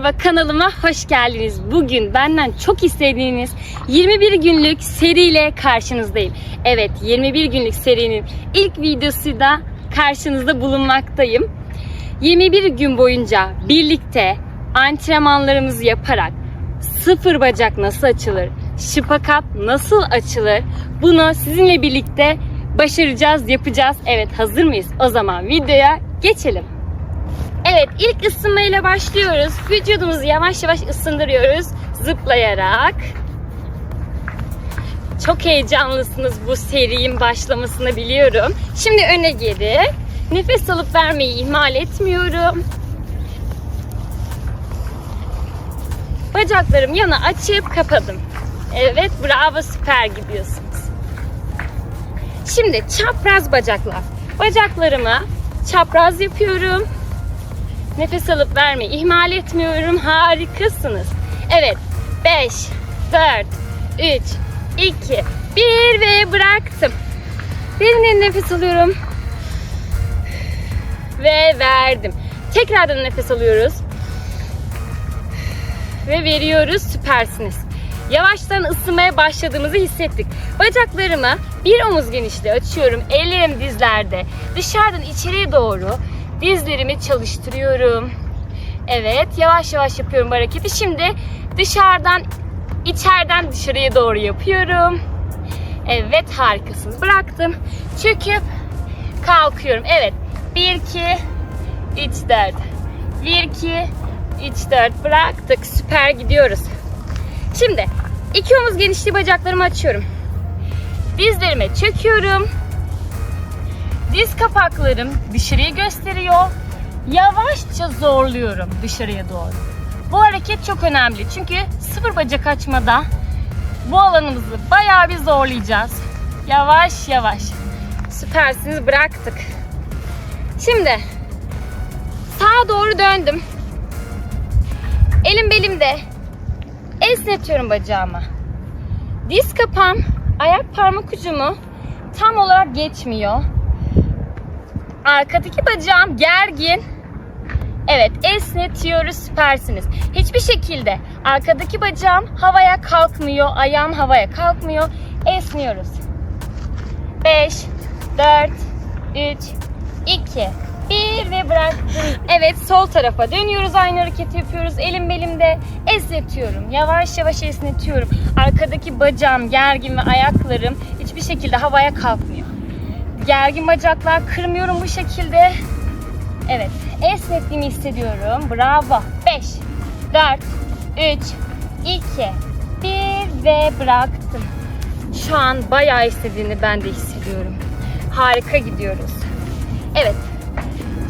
Merhaba kanalıma hoş geldiniz. Bugün benden çok istediğiniz 21 günlük seriyle karşınızdayım. Evet 21 günlük serinin ilk videosu da karşınızda bulunmaktayım. 21 gün boyunca birlikte antrenmanlarımızı yaparak sıfır bacak nasıl açılır, şıpakat nasıl açılır bunu sizinle birlikte başaracağız, yapacağız. Evet hazır mıyız? O zaman videoya geçelim. Evet ilk ısınmayla başlıyoruz. Vücudumuzu yavaş yavaş ısındırıyoruz zıplayarak. Çok heyecanlısınız bu serinin başlamasını biliyorum. Şimdi öne geri. Nefes alıp vermeyi ihmal etmiyorum. Bacaklarım yana açıp kapadım. Evet bravo süper gidiyorsunuz. Şimdi çapraz bacaklar. Bacaklarımı çapraz yapıyorum. Nefes alıp vermeyi ihmal etmiyorum. Harikasınız. Evet. 5, 4, 3, 2, 1 ve bıraktım. Derin nefes alıyorum. Ve verdim. Tekrardan nefes alıyoruz. Ve veriyoruz. Süpersiniz. Yavaştan ısınmaya başladığımızı hissettik. Bacaklarımı bir omuz genişliği açıyorum. Ellerim dizlerde. Dışarıdan içeriye doğru Dizlerimi çalıştırıyorum. Evet, yavaş yavaş yapıyorum bu hareketi. Şimdi dışarıdan içeriden dışarıya doğru yapıyorum. Evet, harikasınız. Bıraktım. Çöküp kalkıyorum. Evet. 1 2 3 4. 1 2 3 4 bıraktık. Süper gidiyoruz. Şimdi iki omuz genişliği bacaklarımı açıyorum. Dizlerime çöküyorum. Diz kapaklarım dışarıya gösteriyor. Yavaşça zorluyorum dışarıya doğru. Bu hareket çok önemli. Çünkü sıfır bacak açmada bu alanımızı bayağı bir zorlayacağız. Yavaş yavaş. Süpersiniz bıraktık. Şimdi sağa doğru döndüm. Elim belimde. Esnetiyorum bacağımı. Diz kapağım, ayak parmak ucumu tam olarak geçmiyor. Arkadaki bacağım gergin. Evet esnetiyoruz süpersiniz. Hiçbir şekilde arkadaki bacağım havaya kalkmıyor. Ayağım havaya kalkmıyor. Esniyoruz. 5, 4, 3, 2, 1 ve bıraktım. Evet sol tarafa dönüyoruz. Aynı hareketi yapıyoruz. Elim belimde esnetiyorum. Yavaş yavaş esnetiyorum. Arkadaki bacağım gergin ve ayaklarım hiçbir şekilde havaya kalkmıyor gergin bacaklar kırmıyorum bu şekilde. Evet, esnettiğimi hissediyorum. Bravo. 5, 4, 3, 2, 1 ve bıraktım. Şu an bayağı istediğini ben de hissediyorum. Harika gidiyoruz. Evet.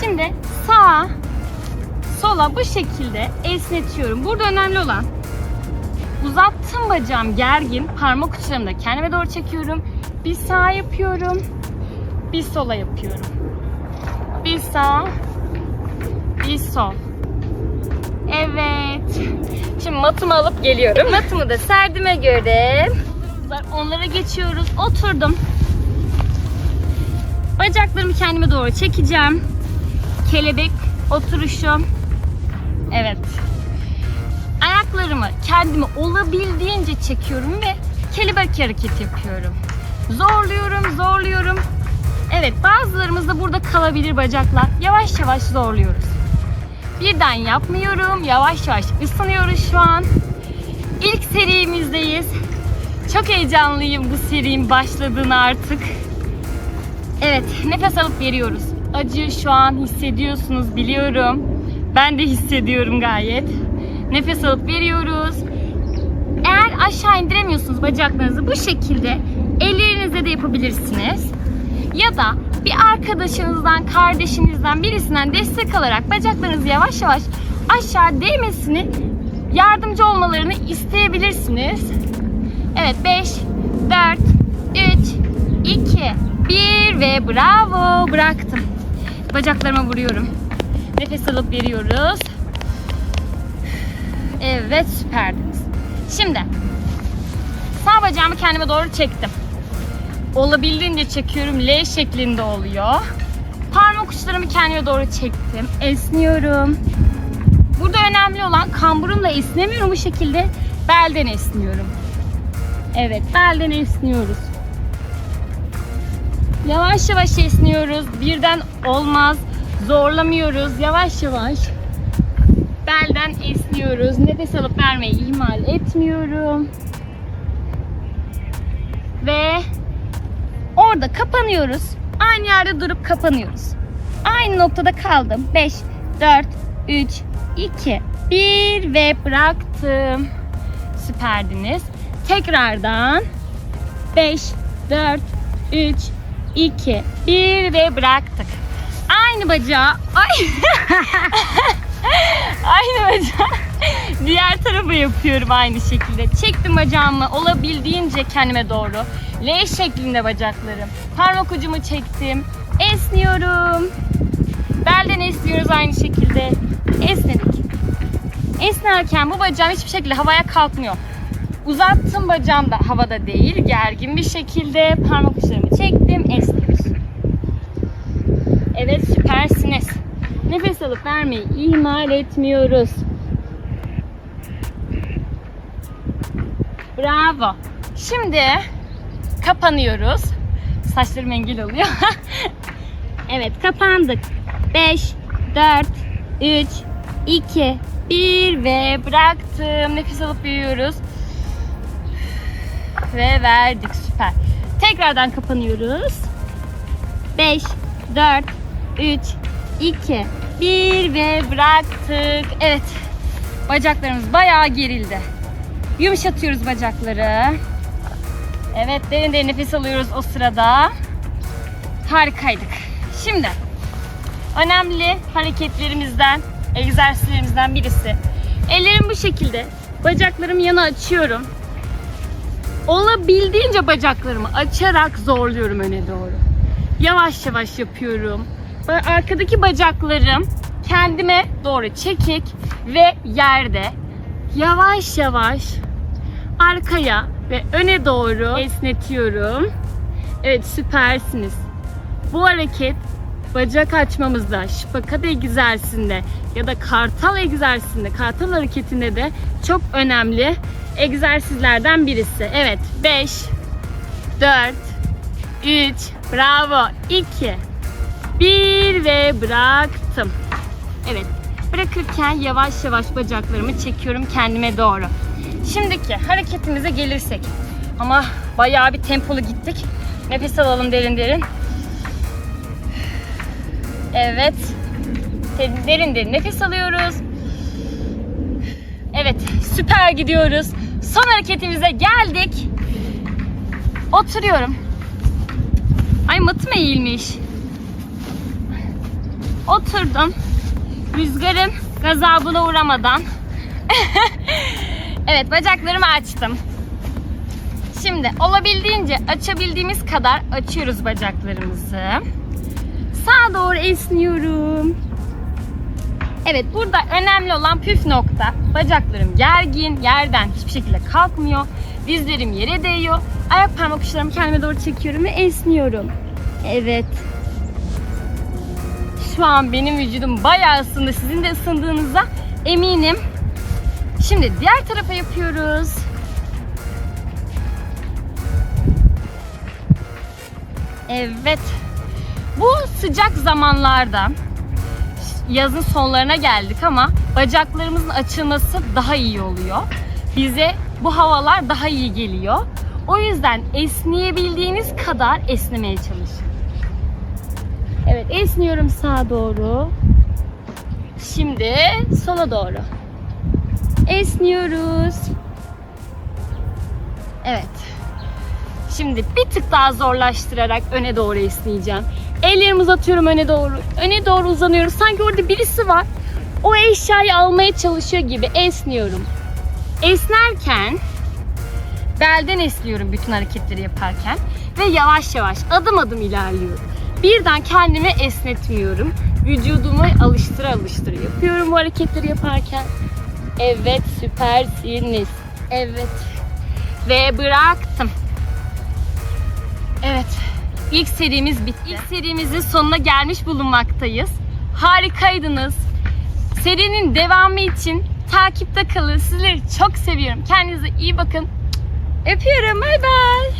Şimdi sağa, sola bu şekilde esnetiyorum. Burada önemli olan uzattığım bacağım gergin. Parmak uçlarımı da kendime doğru çekiyorum. Bir sağ yapıyorum bir sola yapıyorum. Bir sağ, bir sol. Evet. Şimdi matımı alıp geliyorum. Matımı da serdime göre onlara geçiyoruz. Oturdum. Bacaklarımı kendime doğru çekeceğim. Kelebek oturuşum. Evet. Ayaklarımı kendimi olabildiğince çekiyorum ve kelebek hareket yapıyorum. Zorluyorum, zorluyorum. Evet bazılarımız da burada kalabilir bacaklar. Yavaş yavaş zorluyoruz. Birden yapmıyorum. Yavaş yavaş ısınıyoruz şu an. İlk serimizdeyiz. Çok heyecanlıyım bu serinin başladığını artık. Evet nefes alıp veriyoruz. Acı şu an hissediyorsunuz biliyorum. Ben de hissediyorum gayet. Nefes alıp veriyoruz. Eğer aşağı indiremiyorsunuz bacaklarınızı bu şekilde ellerinizle de yapabilirsiniz ya da bir arkadaşınızdan, kardeşinizden, birisinden destek alarak bacaklarınızı yavaş yavaş aşağı değmesini yardımcı olmalarını isteyebilirsiniz. Evet 5, 4, 3, 2, 1 ve bravo bıraktım. Bacaklarıma vuruyorum. Nefes alıp veriyoruz. Evet süperdiniz. Şimdi sağ bacağımı kendime doğru çektim olabildiğince çekiyorum. L şeklinde oluyor. Parmak uçlarımı kendime doğru çektim. Esniyorum. Burada önemli olan kamburumla esnemiyorum bu şekilde. Belden esniyorum. Evet, belden esniyoruz. Yavaş yavaş esniyoruz. Birden olmaz. Zorlamıyoruz. Yavaş yavaş. Belden esniyoruz. Nefes alıp vermeyi ihmal etmiyorum. Ve orada kapanıyoruz. Aynı yerde durup kapanıyoruz. Aynı noktada kaldım. 5, 4, 3, 2, 1 ve bıraktım. Süperdiniz. Tekrardan 5, 4, 3, 2, 1 ve bıraktık. Aynı bacağı, ay aynı bacağı diğer tarafa yapıyorum aynı şekilde. Çektim bacağımı olabildiğince kendime doğru. L şeklinde bacaklarım. Parmak ucumu çektim. Esniyorum. Belden esniyoruz aynı şekilde. Esnedik. Esnerken bu bacağım hiçbir şekilde havaya kalkmıyor. Uzattım bacağım da havada değil. Gergin bir şekilde parmak uçlarımı çektim. Esniyoruz. Evet. Nefes alıp vermeyi ihmal etmiyoruz. Bravo. Şimdi kapanıyoruz. Saçlarım engel oluyor. evet kapandık. 5, 4, 3, 2, 1 ve bıraktım. Nefes alıp büyüyoruz. Ve verdik süper. Tekrardan kapanıyoruz. 5, 4, 3, 2, 1 ve bıraktık. Evet. Bacaklarımız bayağı gerildi. Yumuşatıyoruz bacakları. Evet derin derin nefes alıyoruz o sırada. Harikaydık. Şimdi önemli hareketlerimizden, egzersizlerimizden birisi. Ellerim bu şekilde. Bacaklarımı yana açıyorum. Olabildiğince bacaklarımı açarak zorluyorum öne doğru. Yavaş yavaş yapıyorum. Arkadaki bacaklarım kendime doğru çekik ve yerde. Yavaş yavaş arkaya ve öne doğru esnetiyorum. Evet süpersiniz. Bu hareket bacak açmamızda, şipakat egzersizinde ya da kartal egzersizinde, kartal hareketinde de çok önemli egzersizlerden birisi. Evet 5, 4, 3, bravo 2, 1 ve bıraktım. Evet bırakırken yavaş yavaş bacaklarımı çekiyorum kendime doğru. Şimdiki hareketimize gelirsek. Ama bayağı bir tempolu gittik. Nefes alalım derin derin. Evet. Derin, derin nefes alıyoruz. Evet, süper gidiyoruz. Son hareketimize geldik. Oturuyorum. Ay matım eğilmiş. Oturdum. Rüzgarın gazabına uğramadan. evet, bacaklarımı açtım. Şimdi olabildiğince açabildiğimiz kadar açıyoruz bacaklarımızı. Sağa doğru esniyorum. Evet burada önemli olan püf nokta. Bacaklarım gergin, yerden hiçbir şekilde kalkmıyor. Dizlerim yere değiyor. Ayak parmak uçlarımı kendime doğru çekiyorum ve esniyorum. Evet. Şu an benim vücudum bayağı ısındı. Sizin de ısındığınıza eminim. Şimdi diğer tarafa yapıyoruz. Evet. Bu sıcak zamanlarda yazın sonlarına geldik ama bacaklarımızın açılması daha iyi oluyor. Bize bu havalar daha iyi geliyor. O yüzden esneyebildiğiniz kadar esnemeye çalışın. Evet esniyorum sağa doğru. Şimdi sola doğru. Esniyoruz. Evet. Şimdi bir tık daha zorlaştırarak öne doğru esneyeceğim. Ellerimi uzatıyorum öne doğru. Öne doğru uzanıyorum. Sanki orada birisi var. O eşyayı almaya çalışıyor gibi esniyorum. Esnerken belden esniyorum bütün hareketleri yaparken ve yavaş yavaş adım adım ilerliyorum. Birden kendimi esnetmiyorum. Vücudumu alıştıra alıştıra yapıyorum bu hareketleri yaparken. Evet süpersiniz. Evet. Ve bıraktım. Evet. İlk serimiz bitti. İlk serimizin sonuna gelmiş bulunmaktayız. Harikaydınız. Serinin devamı için takipte kalın. Sizleri çok seviyorum. Kendinize iyi bakın. Öpüyorum. Bay bay.